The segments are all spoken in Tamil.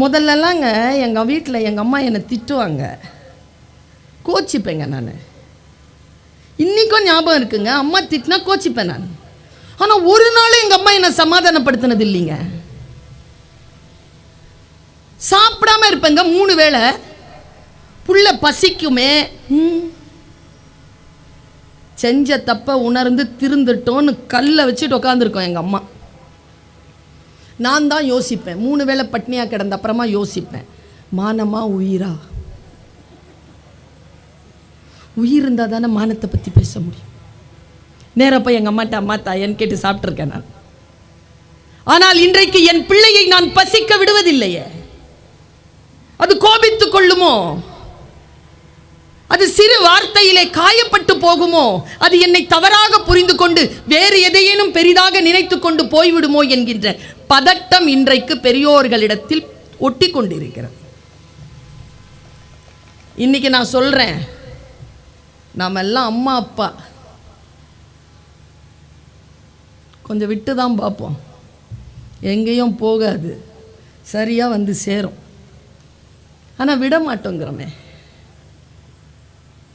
முதல்லலாங்க எங்கள் வீட்டில் எங்கள் அம்மா என்னை திட்டுவாங்க. கோச்சிப்பேங்க நான். இன்றைக்கும் ஞாபகம் இருக்குங்க அம்மா திட்டினா கோச்சிப்பேன் நான். ஆனால் ஒரு நாள் எங்கள் அம்மா என்னை சமாதானப்படுத்தினது இல்லைங்க சாப்பிடாம இருப்பேங்க மூணு வேளை. புள்ள பசிக்குமே. செஞ்ச தப்பை உணர்ந்து திருந்துட்டோன்னு கல்லை வச்சுட்டு உட்காந்துருக்கோம் எங்கள் அம்மா. நான் தான் யோசிப்பேன். மூணு வேளை பட்னியாக கிடந்த அப்புறமா யோசிப்பேன். மானமா உயிரா? உயிர் இருந்தால் தானே மானத்தை பற்றி பேச முடியும். நேரப்ப போய் எங்கள் அம்மாட்ட அம்மா தாயன்னு கேட்டு சாப்பிட்ருக்கேன் நான். ஆனால் இன்றைக்கு என் பிள்ளையை நான் பசிக்க விடுவதில்லையே. அது கோபித்துக் கொள்ளுமோ? அது சிறு வார்த்தையிலே காயப்பட்டு போகுமோ? அது என்னை தவறாக புரிந்து கொண்டு வேறு எதையேனும் பெரிதாக நினைத்து கொண்டு போய்விடுமோ? என்கின்ற பதட்டம் இன்றைக்கு பெரியோர்களிடத்தில் ஒட்டி கொண்டிருக்கிறது இன்னைக்கு நான் சொல்றேன் நாம எல்லாம் அம்மா அப்பா. கொஞ்சம் விட்டு தான் பார்ப்போம். எங்கேயும் போகாது. சரியாக வந்து சேரும். ஆனால் விட மாட்டோங்கிறோமே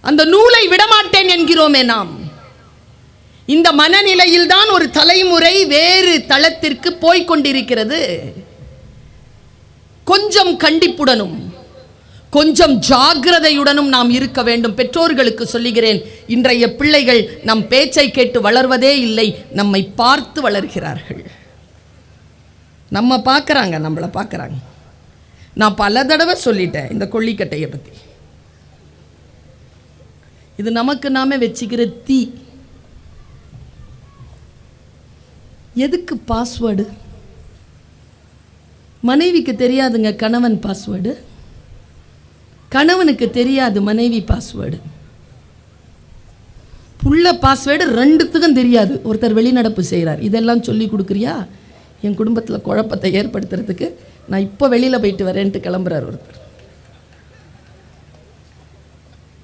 அந்த நூலை விடமாட்டேன் என்கிறோமே நாம். இந்த மனநிலையில் தான் ஒரு தலைமுறை வேறு தளத்திற்கு போய்க் கொண்டிருக்கிறது கொஞ்சம் கண்டிப்புடனும் கொஞ்சம் ஜாக்கிரதையுடனும் நாம் இருக்க வேண்டும். பெற்றோர்களுக்கு சொல்லுகிறேன் இன்றைய பிள்ளைகள் நம் பேச்சை கேட்டு வளர்வதே இல்லை நம்மை பார்த்து வளர்கிறார்கள். நம்ம பார்க்குறாங்க நம்மளை பார்க்குறாங்க. நான் பல தடவை சொல்லிட்டேன் இந்த கொல்லிக்கட்டையை பற்றி இது நமக்கு நாமே வச்சுக்கிற தீ. எதுக்கு பாஸ்வேர்டு மனைவிக்கு தெரியாதுங்க கணவன் பாஸ்வேர்டு கணவனுக்கு தெரியாது மனைவி பாஸ்வேர்டு புள்ள பாஸ்வேர்டு ரெண்டுத்துக்கும் தெரியாது. ஒருத்தர் வெளிநடப்பு செய்கிறார் இதெல்லாம் சொல்லி கொடுக்குறியா? என் குடும்பத்தில் குழப்பத்தை ஏற்படுத்துறதுக்கு நான் இப்போ வெளியில் போயிட்டு வரேன்ட்டு கிளம்புறார் ஒருத்தர்.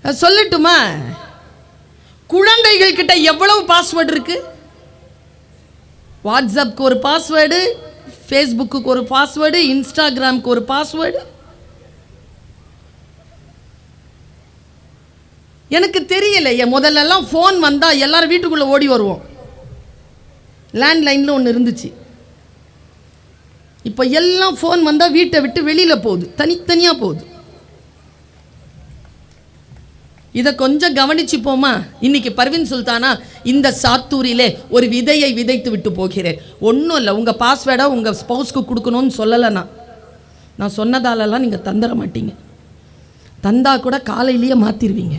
அது சொல்லட்டுமா? குழந்தைகள் கிட்ட எவ்வளவு பாஸ்வேர்டு இருக்குது வாட்ஸ்அப்க்கு ஒரு பாஸ்வேர்டு ஃபேஸ்புக்கு ஒரு பாஸ்வேர்டு இன்ஸ்டாகிராமுக்கு ஒரு பாஸ்வேர்டு. எனக்கு தெரியல என் முதல்லலாம் ஃபோன் வந்தால் எல்லாரும் வீட்டுக்குள்ளே ஓடி வருவோம். லேண்ட்லைனில் ஒன்று இருந்துச்சு. இப்போ எல்லாம் ஃபோன் வந்தால் வீட்டை விட்டு வெளியில் போகுது தனித்தனியாக போகுது. இதை கொஞ்சம் கவனிச்சுப்போமா? இன்னைக்கு பர்வின் சுல்தானா இந்த சாத்தூரிலே ஒரு விதையை விதைத்து விட்டு போகிறேன் ஒன்றும் இல்லை உங்கள் பாஸ்வேர்டை உங்கள் ஸ்பௌஸ்க்கு கொடுக்கணும்னு சொல்லலை நான் நான் சொன்னதாலலாம் நீங்கள் தந்துட மாட்டீங்க. தந்தா கூட காலையிலேயே மாற்றிடுவீங்க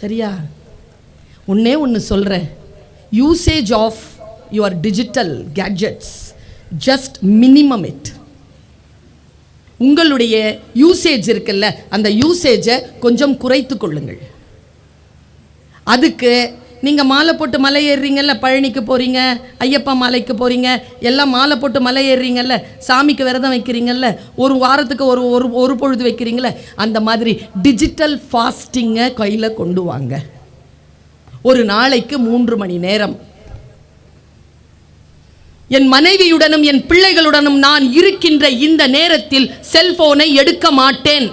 சரியா? ஒன்றே ஒன்று சொல்கிறேன் usage of your digital gadgets just minimum it உங்களுடைய யூசேஜ் இருக்குல்ல அந்த யூசேஜை கொஞ்சம் குறைத்து கொள்ளுங்கள். அதுக்கு நீங்கள் மாலை போட்டு மலை ஏறுறீங்கல்ல பழனிக்கு போகிறீங்க ஐயப்பா மாலைக்கு போகிறீங்க எல்லாம் மாலை போட்டு மலை ஏறுறீங்கல்ல சாமிக்கு விரதம் வைக்கிறீங்கல்ல ஒரு வாரத்துக்கு ஒரு ஒரு ஒரு பொழுது வைக்கிறீங்கள அந்த மாதிரி டிஜிட்டல் ஃபாஸ்டிங்கை கையில் கொண்டு வாங்க. ஒரு நாளைக்கு மூன்று மணி நேரம். என் மனைவியுடனும் என் பிள்ளைகளுடனும் நான் இருக்கின்ற இந்த நேரத்தில் செல்போனை எடுக்க மாட்டேன்.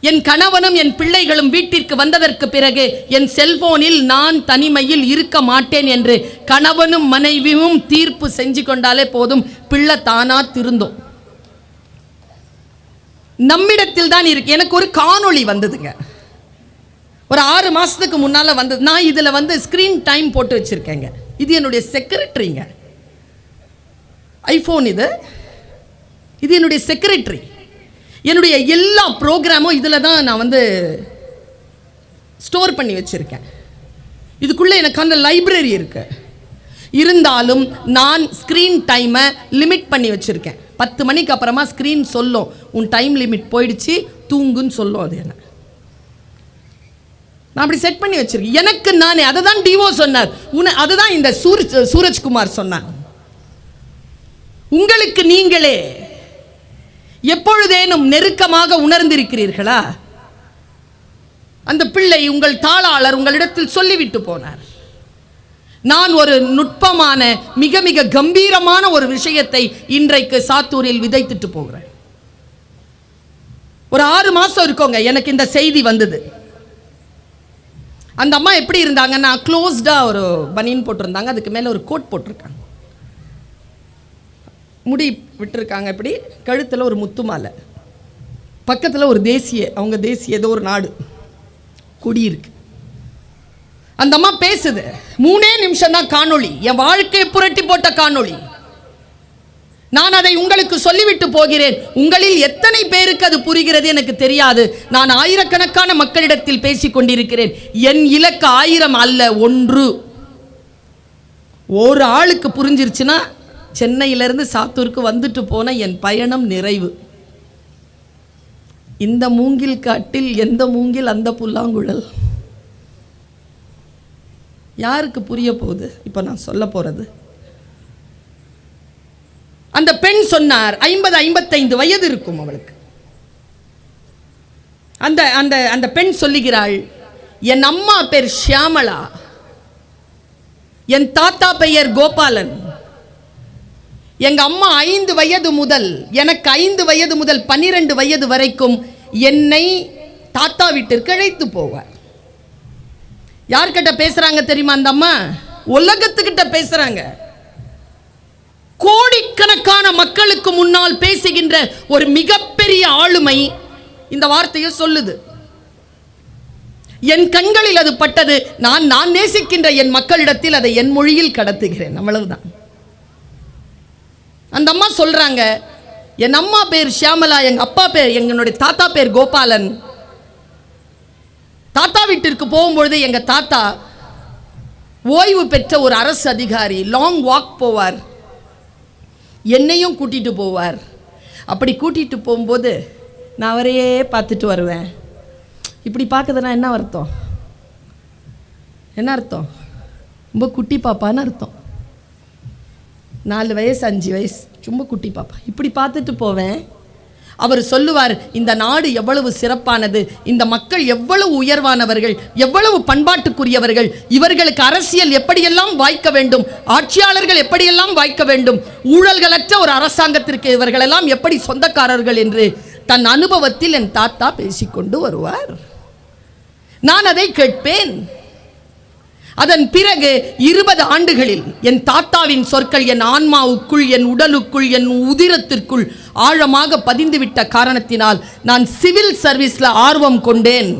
என் கணவனும் என் பிள்ளைகளும் வீட்டிற்கு வந்ததற்கு பிறகு என் செல்போனில் நான் தனிமையில் இருக்க மாட்டேன் என்று கணவனும் மனைவியும் தீர்ப்பு செஞ்சு கொண்டாலே போதும் பிள்ளை தானா திருந்தோம். நம்மிடத்தில் தான் இருக்கு. எனக்கு ஒரு காணொளி வந்ததுங்க. ஒரு ஆறு மாசத்துக்கு முன்னால வந்தது. நான் இதுல வந்து ஸ்கிரீன் டைம் போட்டு வச்சிருக்கேங்க. இது என்னுடைய செக்ரட்டரிங்க ஐஃபோன் இது. இது என்னுடைய செக்ரட்டரி என்னுடைய எல்லா ப்ரோக்ராமும் இதில் தான் நான் வந்து ஸ்டோர் பண்ணி வச்சுருக்கேன். இதுக்குள்ளே எனக்கு அந்த லைப்ரரி இருக்கு. இருந்தாலும் நான் ஸ்க்ரீன் டைமை லிமிட் பண்ணி வச்சுருக்கேன். பத்து மணிக்கு அப்புறமா ஸ்க்ரீன் சொல்லும். உன் டைம் லிமிட் போயிடுச்சு தூங்குன்னு சொல்லும் அது என்ன. நான் அப்படி செட் பண்ணி வச்சிருக்கேன். எனக்கு நானே அதை தான் டிவோ சொன்னார். உன அதை தான் இந்த சூரஜ் சூரஜ்குமார் சொன்னார். உங்களுக்கு நீங்களே எப்பொழுதேனும் நெருக்கமாக உணர்ந்திருக்கிறீர்களா? அந்த பிள்ளை உங்கள் தாளாளர் உங்களிடத்தில் சொல்லிவிட்டு போனார். நான் ஒரு நுட்பமான மிக மிக கம்பீரமான ஒரு விஷயத்தை இன்றைக்கு சாத்தூரில் விதைத்துட்டு போகிறேன். ஒரு ஆறு மாசம் இருக்கோங்க எனக்கு இந்த செய்தி வந்தது. அந்த அம்மா எப்படி இருந்தாங்கன்னா க்ளோஸ்டா ஒரு பனியன் போட்டிருந்தாங்க அதுக்கு மேல ஒரு கோட் போட்டிருக்காங்க. முடி விட்டுருக்காங்க இப்படி கழுத்தில் ஒரு முத்து மாலை. பக்கத்துல ஒரு தேசிய அவங்க தேசிய ஏதோ ஒரு நாடு குடி இருக்கு. அந்த அம்மா பேசுது மூணே நிமிஷம் தான் காணொளி என் வாழ்க்கையை புரட்டி போட்ட காணொளி. நான் அதை உங்களுக்கு சொல்லிவிட்டு போகிறேன். உங்களில் எத்தனை பேருக்கு அது புரிகிறது எனக்கு தெரியாது. நான் ஆயிரக்கணக்கான மக்களிடத்தில் பேசிக் கொண்டிருக்கிறேன். என் இலக்கு ஆயிரம் அல்ல ஒன்று. ஒரு ஆளுக்கு புரிஞ்சிருச்சுன்னா சென்னையிலிருந்து சாத்தூருக்கு வந்துட்டு போன என் பயணம் நிறைவு. இந்த மூங்கில் காட்டில் எந்த மூங்கில் அந்த புல்லாங்குழல்? யாருக்கு புரிய போகுது? இப்போ நான் சொல்ல போகிறது அந்த பெண் சொன்னார் ஐம்பது ஐம்பத்தைந்து வயது இருக்கும் அவளுக்கு. அந்த அந்த அந்த பெண் சொல்லுகிறாள் என் அம்மா பேர் ஷியாமளா என் தாத்தா பெயர் கோபாலன். எங்கள் அம்மா ஐந்து வயது முதல் எனக்கு ஐந்து வயது முதல் பன்னிரெண்டு வயது வரைக்கும் என்னை தாத்தா வீட்டிற்கு அழைத்து போவார். யார்கிட்ட பேசுகிறாங்க தெரியுமா அந்த அம்மா? உலகத்துக்கிட்ட பேசுகிறாங்க கோடிக்கணக்கான மக்களுக்கு முன்னால் பேசுகின்ற ஒரு மிகப்பெரிய ஆளுமை இந்த வார்த்தையை சொல்லுது. என் கண்களில் அது பட்டது. நான் நான் நேசிக்கின்ற என் மக்களிடத்தில் அதை என் மொழியில் கடத்துகிறேன். அவ்வளவுதான். அந்த அம்மா சொல்கிறாங்க என் அம்மா பேர் ஷியாமலா எங்கள் அப்பா பேர் எங்களுடைய தாத்தா பேர் கோபாலன். தாத்தா வீட்டிற்கு போகும்பொழுது எங்கள் தாத்தா ஓய்வு பெற்ற ஒரு அரசு அதிகாரி லாங் வாக் போவார். என்னையும் கூட்டிகிட்டு போவார். அப்படி கூட்டிகிட்டு போகும்போது நான் அவரையே பார்த்துட்டு வருவேன். இப்படி பார்க்குறதுனா என்ன அர்த்தம்? என்ன அர்த்தம்? ரொம்ப குட்டி பாப்பான்னு அர்த்தம். நாலு வயசு அஞ்சு வயசு. சும்மா குட்டி பாப்பா. இப்படி பார்த்துட்டு போவேன். அவர் சொல்லுவார் இந்த நாடு எவ்வளவு சிறப்பானது. இந்த மக்கள் எவ்வளவு உயர்வானவர்கள் எவ்வளவு பண்பாட்டுக்குரியவர்கள். இவர்களுக்கு அரசியல் எப்படியெல்லாம் வாய்க்க வேண்டும்? ஆட்சியாளர்கள் எப்படியெல்லாம் வாய்க்க வேண்டும்? ஊழல்களற்ற ஒரு அரசாங்கத்திற்கு இவர்களெல்லாம் எப்படி சொந்தக்காரர்கள் என்று தன் அனுபவத்தில் என் தாத்தா பேசிக்கொண்டு வருவார். நான் அதை கேட்பேன். அதன் பிறகு இருபது ஆண்டுகளில் என் தாத்தாவின் சொற்கள் என் ஆன்மாவுக்குள் என் உடலுக்குள் என் உதிரத்திற்குள் ஆழமாக பதிந்துவிட்ட காரணத்தினால் நான் சிவில் சர்வீஸில் ஆர்வம் கொண்டேன்.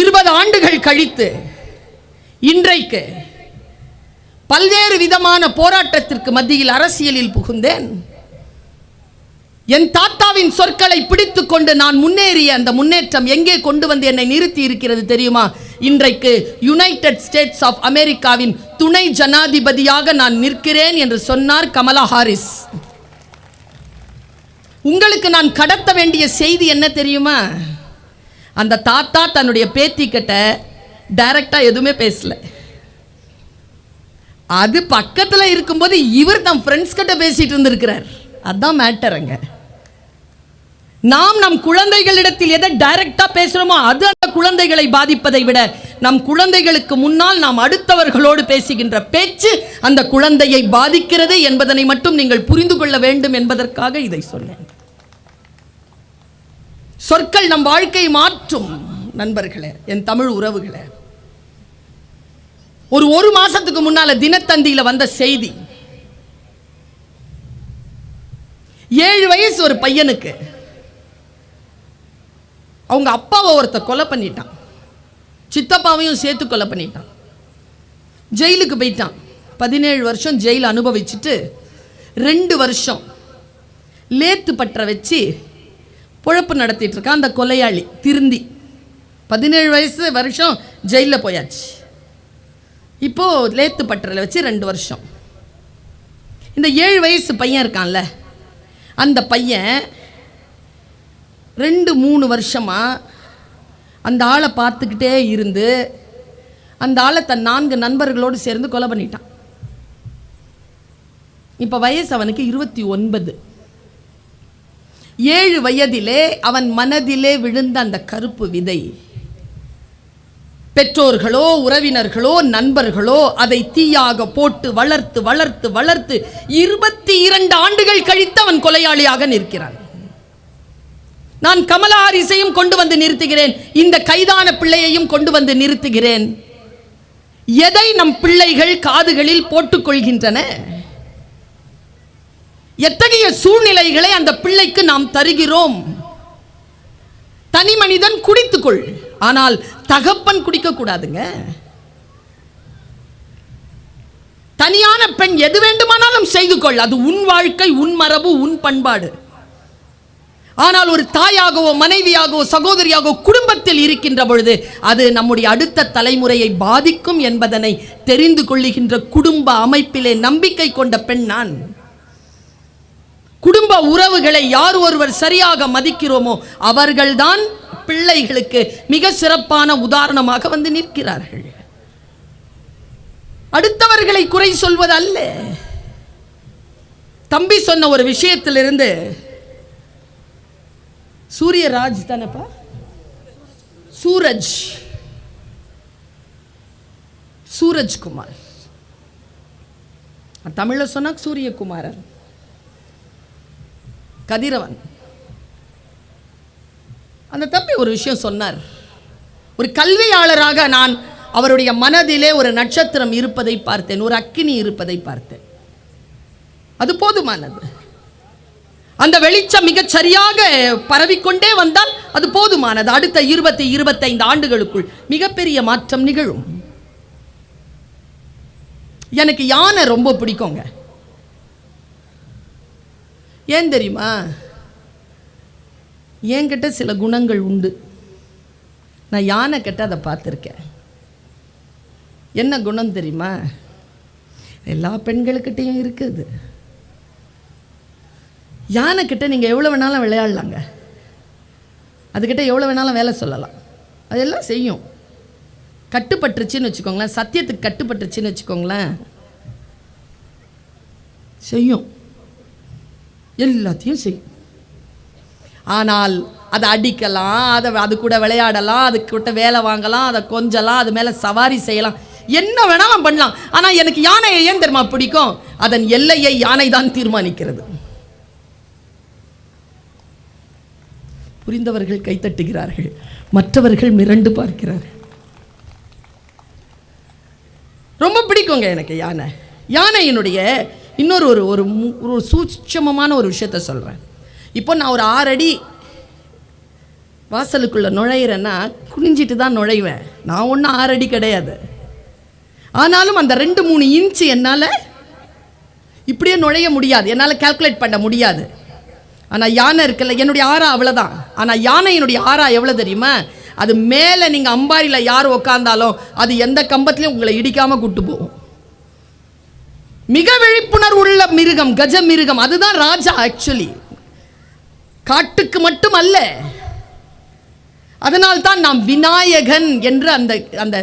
இருபது ஆண்டுகள் கழித்து இன்றைக்கு பல்வேறு விதமான போராட்டத்திற்கு மத்தியில் அரசியலில் புகுந்தேன். என் தாத்தாவின் சொற்களை பிடித்து கொண்டு நான் முன்னேறிய அந்த முன்னேற்றம் எங்கே கொண்டு வந்து என்னை நிறுத்தி இருக்கிறது தெரியுமா? இன்றைக்கு யுனைடெட் ஸ்டேட்ஸ் ஆஃப் அமெரிக்காவின் துணை ஜனாதிபதியாக நான் நிற்கிறேன் என்று சொன்னார் கமலா ஹாரிஸ். உங்களுக்கு நான் கடத்த வேண்டிய செய்தி என்ன தெரியுமா? அந்த தாத்தா தன்னுடைய பேத்தி கிட்ட டைரக்டா எதுவுமே பேசல. அது பக்கத்தில் இருக்கும்போது இவர் தம் ஃப்ரெண்ட்ஸ் கிட்ட பேசிட்டு இருந்திருக்கிறார். அதான் மேட்டர் அங்கே. நாம் நம் குழந்தைகளிடத்தில் எதை டைரக்டா பேசுறோமோ அது அந்த குழந்தைகளை பாதிப்பதை விட நம் குழந்தைகளுக்கு முன்னால் நாம் அடுத்தவர்களோடு பேசுகின்ற பேச்சு அந்த குழந்தையை பாதிக்கிறது என்பதனை மட்டும் நீங்கள் புரிந்து கொள்ள வேண்டும் என்பதற்காக இதை சொன்னேன் சொற்கள் நம் வாழ்க்கை மாற்றும் நண்பர்களே என் தமிழ் உறவுகளே. ஒரு ஒரு மாசத்துக்கு முன்னால தினத்தந்தியில வந்த செய்தி. ஏழு வயசு ஒரு பையனுக்கு. அவங்க அப்பாவை ஒருத்த கொலை பண்ணிட்டான். சித்தப்பாவையும் சேர்த்து கொலை பண்ணிட்டான். ஜெயிலுக்கு போயிட்டான். பதினேழு வருஷம் ஜெயில் அனுபவிச்சுட்டு ரெண்டு வருஷம் லேத்து பற்ற வச்சு பொழப்பு நடத்திட்டு இருக்கான் அந்த கொலையாளி திருந்தி. பதினேழு வயசு வருஷம் ஜெயிலில் போயாச்சு. இப்போ லேத்து பற்றல வச்சு ரெண்டு வருஷம். இந்த ஏழு வயசு பையன் இருக்கான்ல அந்த பையன் ரெண்டு மூணு வருஷமாக அந்த ஆளை பார்த்துக்கிட்டே இருந்து அந்த ஆளை தன் நான்கு நண்பர்களோடு சேர்ந்து கொலை பண்ணிட்டான். இப்போ வயசு அவனுக்கு இருபத்தி ஒன்பது. ஏழு வயதிலே அவன் மனதிலே விழுந்த அந்த கருப்பு விதை. பெற்றோர்களோ உறவினர்களோ நண்பர்களோ அதை தீயாக போட்டு வளர்த்து வளர்த்து வளர்த்து இருபத்தி இரண்டு ஆண்டுகள் கழித்து அவன் கொலையாளியாக நிற்கிறான். நான் கமலா ஹாரிஸையும் கொண்டு வந்து நிறுத்துகிறேன். இந்த கைதான பிள்ளையையும் கொண்டு வந்து நிறுத்துகிறேன். எதை நம் பிள்ளைகள் காதுகளில் போட்டுக்கொள்கின்றன? எத்தகைய சூழ்நிலைகளை அந்த பிள்ளைக்கு நாம் தருகிறோம்? தனி மனிதன் குடித்துக்கொள். ஆனால் தகப்பன் குடிக்க கூடாதுங்க. தனியான பெண் எது வேண்டுமானாலும் செய்து கொள். அது உன் வாழ்க்கை உன் மரபு உன் பண்பாடு. ஆனால் ஒரு தாயாகவோ மனைவியாகவோ சகோதரியாகவோ குடும்பத்தில் இருக்கின்ற பொழுது அது நம்முடைய அடுத்த தலைமுறையை பாதிக்கும் என்பதனை தெரிந்து கொள்ளுகின்ற குடும்ப அமைப்பிலே நம்பிக்கை கொண்ட பெண் நான். குடும்ப உறவுகளை யார் ஒருவர் சரியாக மதிக்கிறோமோ அவர்கள்தான் பிள்ளைகளுக்கு மிக சிறப்பான உதாரணமாக வந்து நிற்கிறார்கள். அடுத்தவர்களை குறை சொல்வது அல்ல தம்பி சொன்ன ஒரு விஷயத்திலிருந்து சூரியராஜ் தானப்பா? சூரஜ். சூரஜ்குமார். தமிழில் சொன்னா சூரியகுமாரன். கதிரவன். அந்த தம்பி ஒரு விஷயம் சொன்னார். ஒரு கல்வியாளராக நான் அவருடைய மனதிலே ஒரு நட்சத்திரம் இருப்பதை பார்த்தேன் ஒரு அக்கினி இருப்பதை பார்த்தேன். அது போதுமானது. அந்த வெளிச்சம் மிகச் சரியாக பரவிக்கொண்டே வந்தால் அது போதுமானது. அடுத்த இருபத்தி இருபத்தைந்து ஆண்டுகளுக்குள் மிகப்பெரிய மாற்றம் நிகழும். எனக்கு யானை ரொம்ப பிடிக்குங்க. ஏன் தெரியுமா? என்கிட்ட சில குணங்கள் உண்டு. நான் யானை கிட்ட அதை பார்த்துருக்கேன். என்ன குணம் தெரியுமா? எல்லா பெண்களுக்கிட்டேயும் இருக்குது. யானை கிட்ட நீங்கள் எவ்வளோ வேணாலும் விளையாடலாங்க. அதுக்கிட்ட எவ்வளோ வேணாலும் வேலை சொல்லலாம். அதெல்லாம் செய்யும். கட்டுப்பட்டுருச்சுன்னு வச்சுக்கோங்களேன். சத்தியத்துக்கு கட்டுப்பட்டுருச்சுன்னு வச்சுக்கோங்களேன். செய்யும். எல்லாத்தையும் செய்யும். ஆனால் அதை அடிக்கலாம் அதை அது கூட விளையாடலாம் அது கிட்ட வேலை வாங்கலாம் அதை கொஞ்சலாம் அது மேலே சவாரி செய்யலாம். என்ன வேணாலும் பண்ணலாம். ஆனால் எனக்கு யானையை ஏன் தெரியுமா பிடிக்கும்? அதன் எல்லையை யானை தான் தீர்மானிக்கிறது. புரிந்தவர்கள் கைத்தட்டுகிறார்கள் மற்றவர்கள் மிரண்டு பார்க்கிறார்கள். ரொம்ப பிடிக்குங்க எனக்கு யானை. யானையினுடைய இன்னொரு ஒரு ஒரு ஒரு சூட்சமமான ஒரு விஷயத்த சொல்கிறேன் இப்போ நான் ஒரு ஆறடி வாசலுக்குள்ளே நுழையிறேன்னா குனிஞ்சிட்டு தான் நுழைவேன். நான் ஒன்றும் ஆறடி கிடையாது. ஆனாலும் அந்த ரெண்டு மூணு இன்ச்சு என்னால் இப்படியே நுழைய முடியாது. என்னால் கால்குலேட் பண்ண முடியாது. ஆனால் யானை இருக்குல்ல என்னுடைய ஆறா அவ்வளோதான் ஆனால் யானையினுடைய ஆறா எவ்வளோ தெரியுமா? அது மேலே நீங்கள் அம்பாரியில் யார் உக்காந்தாலும் அது எந்த கம்பத்துலையும் உங்களை இடிக்காமல் கூட்டு போகும். மிக விழிப்புணர்வு உள்ள மிருகம் கஜ மிருகம் அதுதான் ராஜா ஆக்சுவலி காட்டுக்கு மட்டும் அல்ல. அதனால்தான் நாம் விநாயகன் என்று அந்த அந்த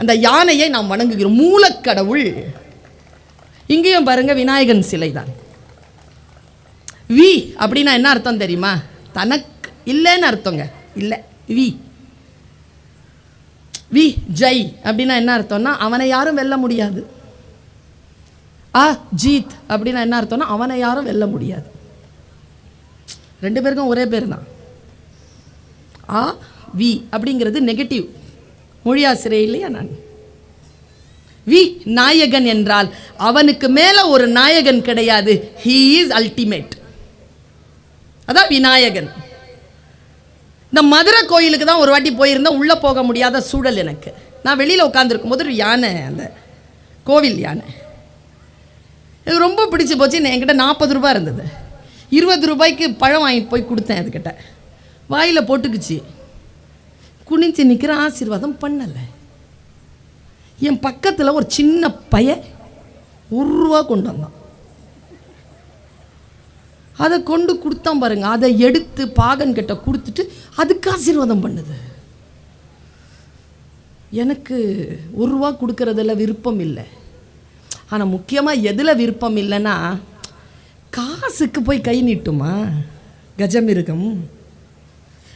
அந்த யானையை நாம் வணங்குகிறோம். மூலக்கடவுள். இங்கேயும் பாருங்க விநாயகன் சிலை தான். வி அப்படின்னா என்ன அர்த்தம் தெரியுமா? தனக்கு இல்லைன்னு அர்த்தங்க. இல்லை வி. வி ஜெய் அப்படின்னா என்ன அர்த்தம்னா அவனை யாரும் வெல்ல முடியாது. ஆ ஜீத் அப்படின்னா என்ன அர்த்தம்னா அவனை யாரும் வெல்ல முடியாது. ரெண்டு பேருக்கும் ஒரே பேர் தான் ஆ வி அப்படிங்கிறது நெகட்டிவ் மொழியாசிரியர் இல்லையா நான்? வி நாயகன் என்றால் அவனுக்கு மேலே ஒரு நாயகன் கிடையாது. ஹீ இஸ் அல்டிமேட் அதான் விநாயகன். இந்த மதுரை கோயிலுக்கு தான் ஒரு வாட்டி போயிருந்தேன் உள்ளே போக முடியாத சூழல் எனக்கு. நான் வெளியில் உட்காந்துருக்கும் போது ஒரு யானை அந்த கோவில் யானை. எனக்கு ரொம்ப பிடிச்சி போச்சு. நான் என்கிட்ட நாற்பது ரூபாய் இருந்தது. இருபது ரூபாய்க்கு பழம் வாங்கிட்டு போய் கொடுத்தேன் அதுக்கிட்ட வாயில் போட்டுக்குச்சு. குனிஞ்சு நிற்கிற ஆசீர்வாதம் பண்ணலை. என் பக்கத்தில் ஒரு சின்ன பையன் ஒரு ரூபா கொண்டு வந்தான். அதை கொண்டு கொடுத்தான் பாருங்க. அதை எடுத்து பாகன் கிட்ட கொடுத்துட்டு அதுக்கு ஆசீர்வாதம் பண்ணுது. எனக்கு ஒரு ரூபா கொடுக்கறதுல விருப்பம் இல்லை. ஆனால் முக்கியமாக எதில் விருப்பம் இல்லைன்னா காசுக்கு போய் கை நீட்டுமா? கஜமிருகம்.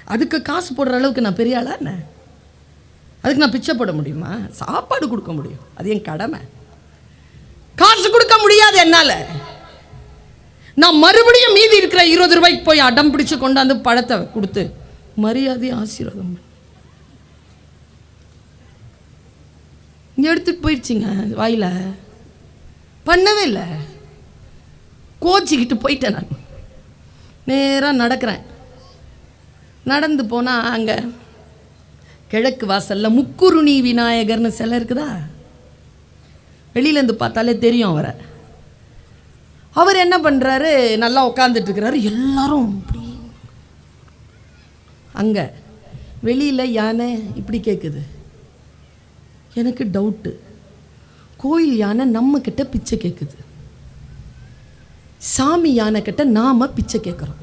அதுக்கு காசு போடுற அளவுக்கு நான் பெரிய ஆளா என்ன? அதுக்கு நான் பிச்சை போட முடியுமா? சாப்பாடு கொடுக்க முடியும். அது என் கடமை. காசு கொடுக்க முடியாது என்னால். நான் மறுபடியும் மீதி இருக்கிற இருபது ரூபாய்க்கு போய் அடம் பிடிச்சு கொண்டாந்து பழத்தை கொடுத்து மரியாதை ஆசீர்வாதம் இங்க எடுத்துட்டு போயிடுச்சிங்க வாயில. பண்ணவே இல்லை. கோச்சிக்கிட்டு போயிட்டேன் நான். நேராக நடக்கிறேன். நடந்து போனால் அங்கே கிழக்கு வாசல்ல முக்குருணி விநாயகர்னு சிலை இருக்குதா? வெளியிலேருந்து பார்த்தாலே தெரியும் அவரை. அவர் என்ன பண்ணுறாரு நல்லா உட்காந்துட்டு இருக்கிறாரு எல்லாரும் அங்கே வெளியில் யானை இப்படி கேட்குது எனக்கு டவுட்டு கோயில் யானை நம்ம கிட்ட பிச்சை கேட்குது சாமி யானை கிட்ட நாம் பிச்சை கேட்குறோம்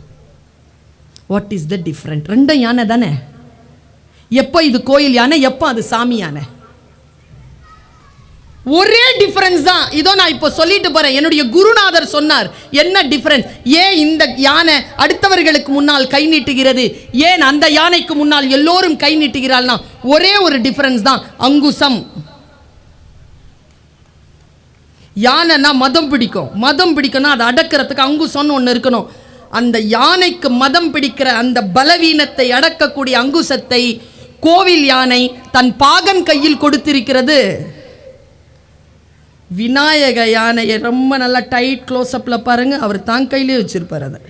வாட் இஸ் த டிஃப்ரெண்ட் ரெண்டும் யானை தானே. எப்போ இது கோயில் யானை எப்போ அது சாமி யானை? ஒரே டிஃபரன்ஸ் தான். இதோ நான் இப்போ சொல்லிட்டு போகிறேன் என்னுடைய குருநாதர் சொன்னார் என்ன டிஃபரன்ஸ் ஏன் இந்த யானை அடுத்தவர்களுக்கு முன்னால் கை நீட்டுகிறது? ஏன் அந்த யானைக்கு முன்னால் எல்லோரும் கை நீட்டுகிறாள்னா? ஒரே ஒரு டிஃபரன்ஸ் தான். அங்குசம். யானைன்னா மதம் பிடிக்கும். மதம் பிடிக்கணும் அதை அடக்கிறதுக்கு அங்குசம்னு ஒன்று இருக்கணும். அந்த யானைக்கு மதம் பிடிக்கிற அந்த பலவீனத்தை அடக்கக்கூடிய அங்குசத்தை கோவில் யானை தன் பாகன் கையில் கொடுத்திருக்கிறது. விநாயக யானையை ரொம்ப நல்லா டைட் க்ளோஸ்அப்பில் பாருங்க அவர் தான் கையிலே வச்சுருப்பார் அதை.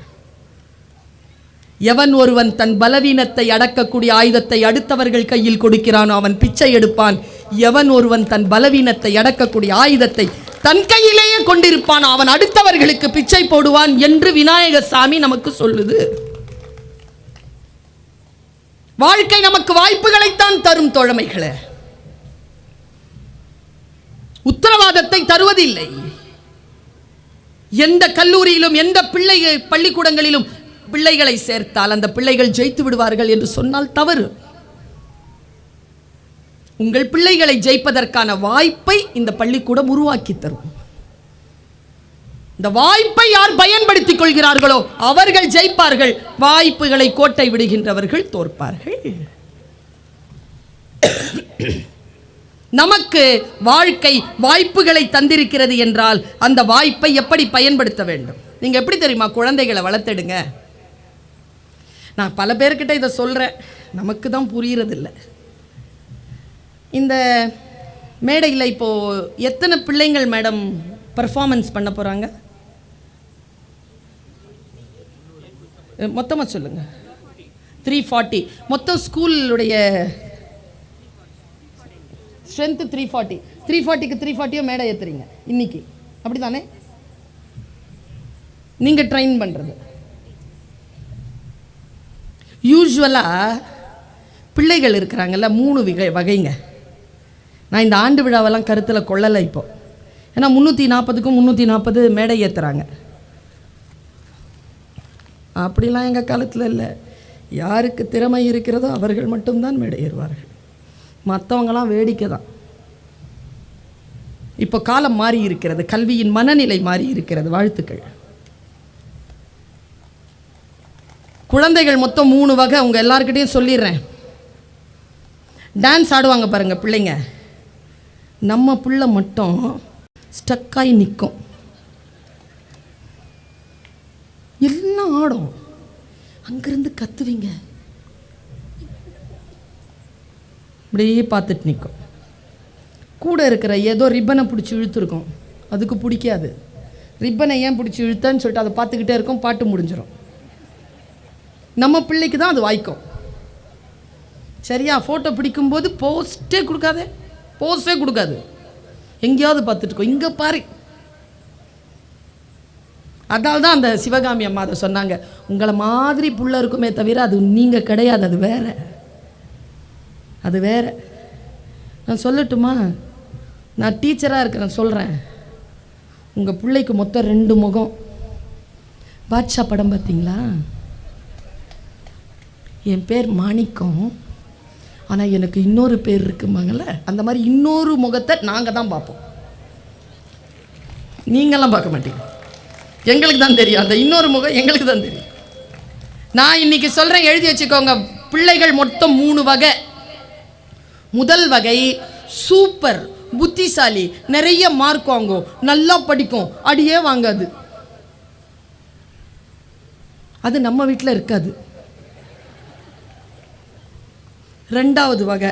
எவன் ஒருவன் தன் பலவீனத்தை அடக்கக்கூடிய ஆயுதத்தை அடுத்தவர்கள் கையில் கொடுக்கிறானோ அவன் பிச்சை எடுப்பான். எவன் ஒருவன் தன் பலவீனத்தை அடக்கக்கூடிய ஆயுதத்தை தன் கையிலேயே கொண்டிருப்பான் அவன் அடுத்தவர்களுக்கு பிச்சை போடுவான் என்று விநாயக சாமி நமக்கு சொல்லுது. வாழ்க்கை நமக்கு வாய்ப்புகளைத்தான் தரும் தோழமைகளை. உத்தரவாதத்தை தருவதில்லை. எந்த கல்லூரியிலும் எந்த பிள்ளை பள்ளிக்கூடங்களிலும் பிள்ளைகளை சேர்த்தால் அந்த பிள்ளைகள் ஜெயித்து விடுவார்கள் என்று சொன்னால் தவறு. உங்கள் பிள்ளைகளை ஜெயிப்பதற்கான வாய்ப்பை இந்த பள்ளிக்கூடம் உருவாக்கி தரும். இந்த வாய்ப்பை யார் பயன்படுத்திக் கொள்கிறார்களோ அவர்கள் ஜெயிப்பார்கள். வாய்ப்புகளை கோட்டை விடுகின்றவர்கள் தோற்பார்கள். நமக்கு வாழ்க்கை வாய்ப்புகளை தந்திருக்கிறது என்றால் அந்த வாய்ப்பை எப்படி பயன்படுத்த வேண்டும்? நீங்கள் எப்படி தெரியுமா குழந்தைகளை வளர்த்தெடுங்க? நான் பல பேர்கிட்ட இதை சொல்கிறேன் நமக்கு தான் புரியறதில்ல. இந்த மேடையில் இப்போது எத்தனை பிள்ளைங்கள் மேடம் பர்ஃபார்மன்ஸ் பண்ண போகிறாங்க மொத்தமாக சொல்லுங்கள் த்ரீ ஃபார்ட்டி மொத்தம் ஸ்கூலுடைய ஸ்ட்ரென்த்து த்ரீ ஃபார்ட்டி த்ரீ ஃபார்ட்டிக்கு த்ரீ ஃபார்ட்டியோ மேடை ஏற்றுறீங்க இன்னைக்கு. அப்படி தானே நீங்கள் ட்ரெயின் பண்ணுறது யூஸ்வலாக பிள்ளைகள் இருக்கிறாங்கல்ல மூணு வகை வகைங்க. நான் இந்த ஆண்டு விழாவெல்லாம் கருத்தில் கொள்ளலை இப்போ. ஏன்னா முந்நூற்றி நாற்பதுக்கும் முந்நூற்றி நாற்பது மேடை ஏற்றுறாங்க அப்படிலாம் எங்கள் காலத்தில் இல்லை. யாருக்கு திறமை இருக்கிறதோ அவர்கள் மட்டும்தான் மேடை ஏறுவார்கள். மற்றவங்களாம் வேடிக்கை தான். இப்போ காலம் மாறி இருக்கிறது கல்வியின் மனநிலை மாறி இருக்கிறது வாழ்த்துக்கள். குழந்தைகள் மொத்தம் மூணு வகை உங்கள் எல்லாருக்கிட்டையும் சொல்லிடுறேன் டான்ஸ் ஆடுவாங்க பாருங்கள் பிள்ளைங்க. நம்ம பிள்ளை மட்டும் ஸ்டக்காகி நிற்கும் எல்லாம் ஆடும். அங்கேருந்து கத்துவீங்க. அப்படியே பார்த்துட்டு நிற்கும் கூட இருக்கிற ஏதோ ரிப்பனை பிடிச்சி இழுத்துருக்கும். அதுக்கு பிடிக்காது. ரிப்பனை ஏன் பிடிச்சி இழுத்தன்னு சொல்லிட்டு அதை பார்த்துக்கிட்டே இருக்கும் பாட்டு முடிஞ்சிடும் நம்ம பிள்ளைக்கு தான் அது வாய்க்கும். சரியா ஃபோட்டோ பிடிக்கும்போது போஸ்ட்டே கொடுக்காதே. போஸ்டே கொடுக்காது. எங்கேயாவது பார்த்துட்டுருக்கோம் இங்கே பாரு. அதால் தான் அந்த சிவகாமி அம்மா அதை சொன்னாங்க. உங்களை மாதிரி புள்ள இருக்குமே தவிர அது நீங்கள் கிடையாது அது வேறு. அது வேற. நான் சொல்லட்டுமா? நான் டீச்சராக இருக்கிறேன் சொல்கிறேன் உங்கள் பிள்ளைக்கு மொத்தம் ரெண்டு முகம். பாட்ஷா படம் பார்த்தீங்களா என் பேர் மாணிக்கம். ஆனால் எனக்கு இன்னொரு பேர் இருக்குமாங்கல்ல அந்த மாதிரி இன்னொரு முகத்தை நாங்கள் தான் பார்ப்போம். நீங்களாம் பார்க்க மாட்டீங்க. எங்களுக்கு தான் தெரியும். அந்த இன்னொரு முகம் எங்களுக்கு தான் தெரியும். நான் இன்னைக்கு சொல்கிறேன் எழுதி வச்சுக்கோங்க. பிள்ளைகள் மொத்தம் மூணு வகை. முதல் வகை சூப்பர் புத்திசாலி. நிறைய மார்க் வாங்கும். நல்லா படிக்கும் அடியே வாங்காது. அது நம்ம வீட்டில் இருக்காது. ரெண்டாவது வகை.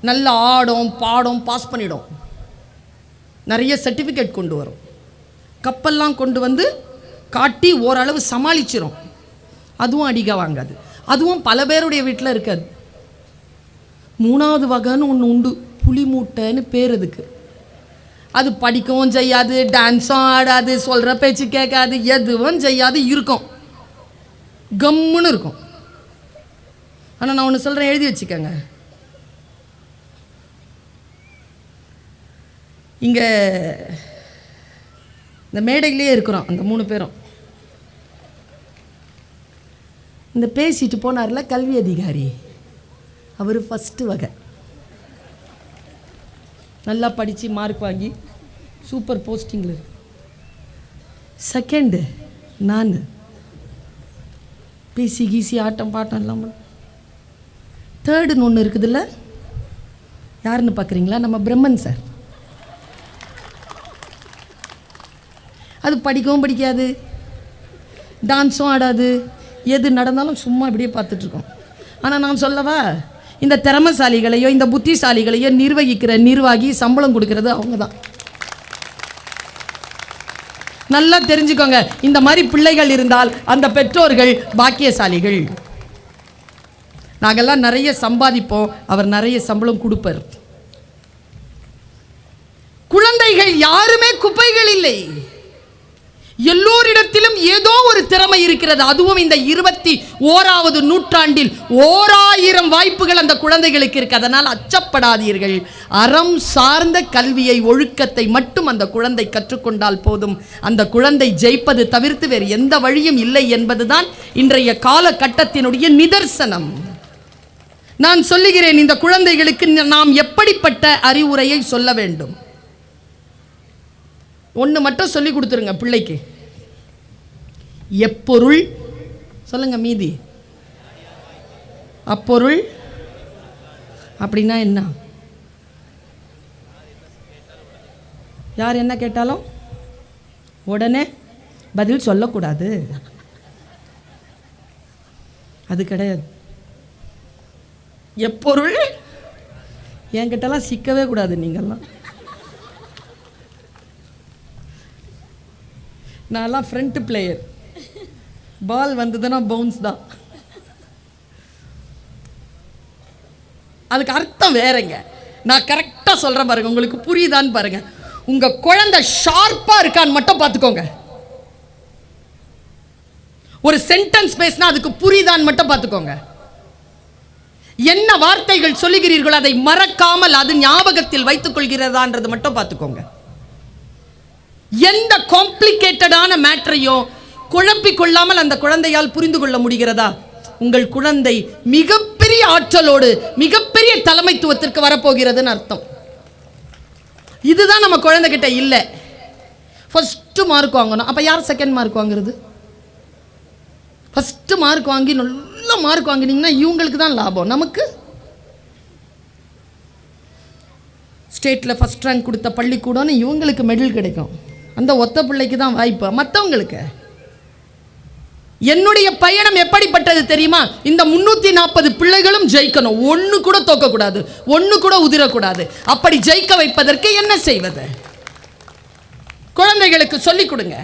நல்லா ஆடும் பாடும் பாஸ் பண்ணிடும். நிறைய சர்டிஃபிகேட் கொண்டு வரும். கப்பல்லாம் கொண்டு வந்து காட்டி ஓரளவு சமாளிச்சிரும். அதுவும் அடிக்க வாங்காது. அதுவும் பல பேருடைய வீட்டில் இருக்காது. மூணாவது வகைன்னு ஒன்று உண்டு. புலி மூட்டைன்னு பேர் அதுக்கு. அது படிக்கவும் செய்யாது டான்ஸும் ஆடாது சொல்கிற பேச்சு கேட்காது எதுவும் செய்யாது இருக்கும். கம்முன்னு இருக்கும். ஆனால் நான் ஒன்று சொல்கிறேன் எழுதி வச்சுக்கோங்க. இங்கே இந்த மேடையிலே இருக்கிறோம் அந்த மூணு பேரும். இந்த பேசிட்டு போனார்ல கல்வி அதிகாரி. அவர் ஃபஸ்ட்டு வகை. நல்லா படித்து மார்க் வாங்கி சூப்பர் போஸ்டிங்கில் இருக்கு செகண்டு நான். பேசி கீசி ஆட்டம் பாட்டம் இல்லாமல் தேர்டுன்னு ஒன்று இருக்குதுல்ல? யாருன்னு பார்க்குறீங்களா நம்ம பிரம்மன் சார் அது படிக்கவும் படிக்காது. டான்ஸும் ஆடாது. எது நடந்தாலும் சும்மா இப்படியே பார்த்துட்ருக்கோம் ஆனால் நான் சொல்லவா? இந்த திறமசாலிகளையோ இந்த புத்திசாலிகளையோ நிர்வகிக்கிற நிர்வாகி சம்பளம் கொடுக்கறது அவங்க தான் நல்லா தெரிஞ்சுக்கோங்க இந்த மாதிரி பிள்ளைகள் இருந்தால் அந்த பெற்றோர்கள் பாக்கியசாலிகள். நாங்கள்லாம் நிறைய சம்பாதிப்போம் அவர் நிறைய சம்பளம் கொடுப்பார். குழந்தைகள் யாருமே குப்பைகள் இல்லை. எல்லோரிடத்திலும் ஏதோ ஒரு திறமை இருக்கிறது. அதுவும் இந்த இருபத்தி ஓராவது நூற்றாண்டில் ஓராயிரம் வாய்ப்புகள் அந்த குழந்தைகளுக்கு இருக்கு. அதனால் அச்சப்படாதீர்கள். அறம் சார்ந்த கல்வியை ஒழுக்கத்தை மட்டும் அந்த குழந்தை கற்றுக்கொண்டால் போதும். அந்த குழந்தை ஜெயிப்பது தவிர்த்து வேறு எந்த வழியும் இல்லை என்பதுதான் இன்றைய காலகட்டத்தினுடைய நிதர்சனம். நான் சொல்லுகிறேன் இந்த குழந்தைகளுக்கு நாம் எப்படிப்பட்ட அறிவுரையை சொல்ல வேண்டும்? ஒன்று மட்டும் சொல்லி கொடுத்துருங்க பிள்ளைக்கு. எப்பொருள் சொல்லுங்க மீதி. அப்பொருள் அப்படின்னா என்ன? யார் என்ன கேட்டாலும் உடனே பதில் சொல்லக்கூடாது. அது கிடையாது. எப்பொருள் என்கிட்டலாம் சிக்கவே கூடாது நீங்கள்லாம். நான்லாம் ஃப்ரண்ட் பிளேயர் பால் வந்ததுன்னா பவுன்ஸ் தான். அதுக்கு அர்த்தம் வேறங்க. நான் கரெக்டாக சொல்கிறேன் பாருங்க. உங்களுக்கு புரியுதான்னு பாருங்க. உங்கள் குழந்தை ஷார்ப்பாக இருக்கான்னு மட்டும் பார்த்துக்கோங்க. ஒரு சென்டென்ஸ் பேசினா அதுக்கு புரியுதான்னு மட்டும் பார்த்துக்கோங்க. என்ன வார்த்தைகள் சொல்லுகிறீர்களோ அதை மறக்காமல் அது ஞாபகத்தில் வைத்துக் கொள்கிறதான்றது மட்டும் பார்த்துக்கோங்க. எந்த காம்ப்ளிகேட்டடான மேட்டரையும் குழப்பி கொள்ளாமல் அந்த குழந்தையால் புரிந்து கொள்ள முடிகிறதா? உங்கள் குழந்தை மிகப்பெரிய ஆற்றலோடு மிகப்பெரிய தலைமைத்துவத்திற்கு வரப்போகிறதுன்னு அர்த்தம். இதுதான் நம்ம குழந்தைகிட்ட இல்லை. ஃபஸ்ட்டு மார்க் வாங்கணும். அப்போ யார் செகண்ட் மார்க் வாங்குறது? ஃபஸ்ட்டு மார்க் வாங்கி நல்ல மார்க் வாங்கினீங்கன்னா இவங்களுக்கு தான் லாபம். நமக்கு? ஸ்டேட்டில் ஃபஸ்ட் ரேங்க் கொடுத்த பள்ளிக்கூடம்னு இவங்களுக்கு மெடல் கிடைக்கும். அந்த ஒத்த பிள்ளைக்கு தான் வாய்ப்பு. மற்றவங்களுக்கு என்னுடைய பயணம் எப்படிப்பட்டது தெரியுமா? இந்த முன்னூற்றி நாற்பது பிள்ளைகளும் ஜெயிக்கணும். ஒன்று கூட தோக்கக்கூடாது. ஒன்று கூட உதிரக்கூடாது. அப்படி ஜெயிக்க வைப்பதற்கு என்ன செய்வது? குழந்தைகளுக்கு சொல்லிக் கொடுங்க.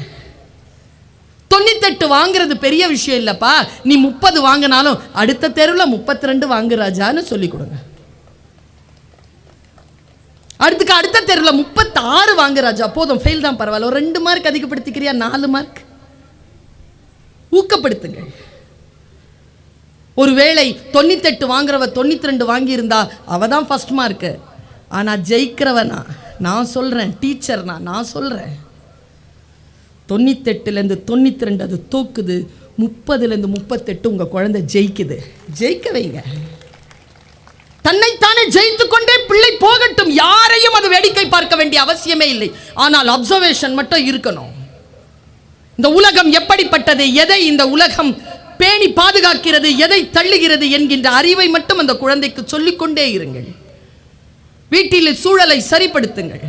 தொண்ணூத்தெட்டு வாங்குறது பெரிய விஷயம் இல்லைப்பா. நீ முப்பது வாங்கினாலும் அடுத்த தெருவில் முப்பத்தி ரெண்டு வாங்குறாஜான்னு சொல்லிக் கொடுங்க. அடுத்துக்கு அடுத்த தெருவில் முப்பத்தாறு வாங்க ராஜா. போதும் ஃபெயில் தான் பரவாயில்ல. ஒரு ரெண்டு மார்க் அதிகப்படுத்திக்கிறியா? நாலு மார்க் ஊக்கப்படுத்துங்கள் ஒருவேளை தொண்ணூத்தெட்டு வாங்குறவ தொண்ணூத்தி ரெண்டு வாங்கியிருந்தா அவ தான் ஃபர்ஸ்ட் மார்க்கு ஆனால் ஜெயிக்கிறவனா நான் சொல்கிறேன் டீச்சர்னா நான் சொல்கிறேன் தொண்ணூத்தெட்டுலேருந்து தொண்ணூற்றி ரெண்டு அது தூக்குது முப்பதுலேருந்து முப்பத்தெட்டு உங்கள் குழந்தை ஜெயிக்குது. ஜெயிக்க வைங்க. தன்னைத்தானே ஜெயித்து கொண்டே பிள்ளை போகட்டும். யாரையும் அது வேடிக்கை பார்க்க வேண்டிய அவசியமே இல்லை. ஆனால் அப்சர்வேஷன் மட்டும் இருக்கணும். இந்த உலகம் எப்படிப்பட்டது? எதை இந்த உலகம் பேணி பாதுகாக்கிறது? எதை தள்ளுகிறது என்கின்ற அறிவை மட்டும் அந்த குழந்தைக்கு சொல்லிக்கொண்டே இருங்கள். வீட்டில் சூழலை சரிப்படுத்துங்கள்.